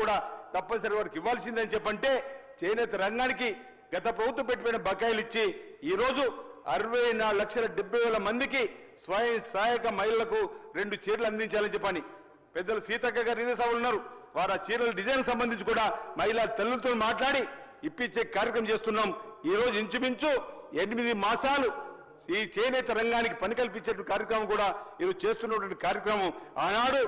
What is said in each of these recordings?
కూడా తప్పనిసరి వారికి ఇవ్వాల్సిందని చెప్పంటే చేనేత రంగానికి గత ప్రభుత్వం పెట్టిపోయిన బకాయిలు ఇచ్చి ఈ రోజు అరవై నాలుగు లక్షల డెబ్బై వేల మందికి స్వయం సహాయక మహిళలకు రెండు చీరలు అందించాలని చెప్పని పెద్దలు సీతక్క గారు ఇదే సభలు ఉన్నారు. వారు ఆ చీరల డిజైన్ సంబంధించి కూడా మహిళా తల్లులతో మాట్లాడి ఇప్పించే కార్యక్రమం చేస్తున్నాం. ఈ రోజు ఇంచుమించు ఎనిమిది మాసాలు ఈ చేనేత రంగానికి పని కల్పించే కార్యక్రమం కూడా ఈరోజు చేస్తున్నటువంటి కార్యక్రమం. ఆనాడు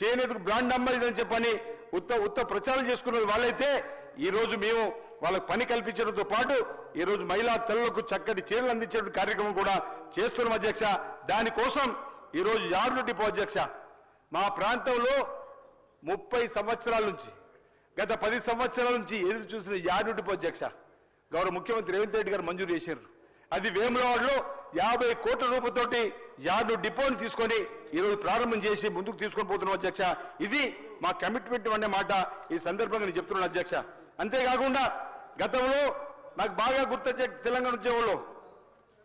చేనేతకు బ్రాండ్ అమ్మాయిదని చెప్పని ఉత్త ఉత్త ప్రచారం చేసుకున్న వాళ్ళైతే ఈరోజు మేము వాళ్ళకు పని కల్పించడంతో పాటు ఈ రోజు మహిళా తల్లులకు చక్కటి చీరలు అందించే కార్యక్రమం కూడా చేస్తున్నాం అధ్యక్ష. దానికోసం ఈరోజు రోజు యార్డు డిపో అధ్యక్ష. మా ప్రాంతంలో ముప్పై సంవత్సరాల నుంచి గత పది సంవత్సరాల నుంచి ఎదురు చూసిన యార్డు డిపో అధ్యక్ష. గౌరవ ముఖ్యమంత్రి రేవంత్ రెడ్డి గారు మంజూరు చేశారు. అది వేములవాడలో యాభై కోట్ల రూపాయలతోటి యార్డు డిపోని తీసుకొని ఈరోజు ప్రారంభం చేసి ముందుకు తీసుకొని పోతున్నాం అధ్యక్ష. ఇది మా కమిట్మెంట్ అనే మాట ఈ సందర్భంగా నేను చెప్తున్నాను అధ్యక్ష. అంతేకాకుండా గతంలో నాకు బాగా గుర్తొచ్చే తెలంగాణ ఉద్యోగంలో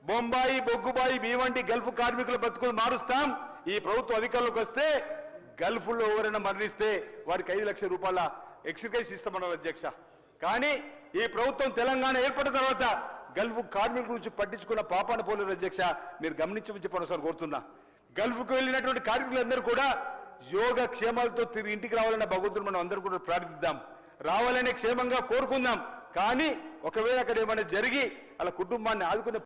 బొంబాయి బొగ్గుబాయి భీవంటి గల్ఫ్ కార్మికుల బతుకులు మారుస్తాం. ఈ ప్రభుత్వం అధికారులకు వస్తే గల్ఫ్లో ఎవరైనా మరణిస్తే వారికి ఐదు లక్షల రూపాయల ఎక్సర్సైజ్ ఇస్తామన్నారు అధ్యక్ష. కానీ ఈ ప్రభుత్వం తెలంగాణ ఏర్పడిన తర్వాత గల్ఫ్ కార్మికుల గురించి పట్టించుకున్న పాపాన పోలేరు అధ్యక్ష మీరు గమనించమని చెప్పని ఒకసారి కోరుతున్నా. గల్ఫ్కు వెళ్ళినటువంటి కార్మికులందరూ కూడా యోగ క్షేమాలతో తిరిగి ఇంటికి రావాలన్న భగవంతుడు మనం అందరూ కూడా ప్రార్థిద్దాం. రావాలనే క్షేమంగా కోరుకుందాం. కానీ ఒకవేళ అక్కడ ఏమైనా జరిగి అలా కుటుంబాన్ని ఆదుకునే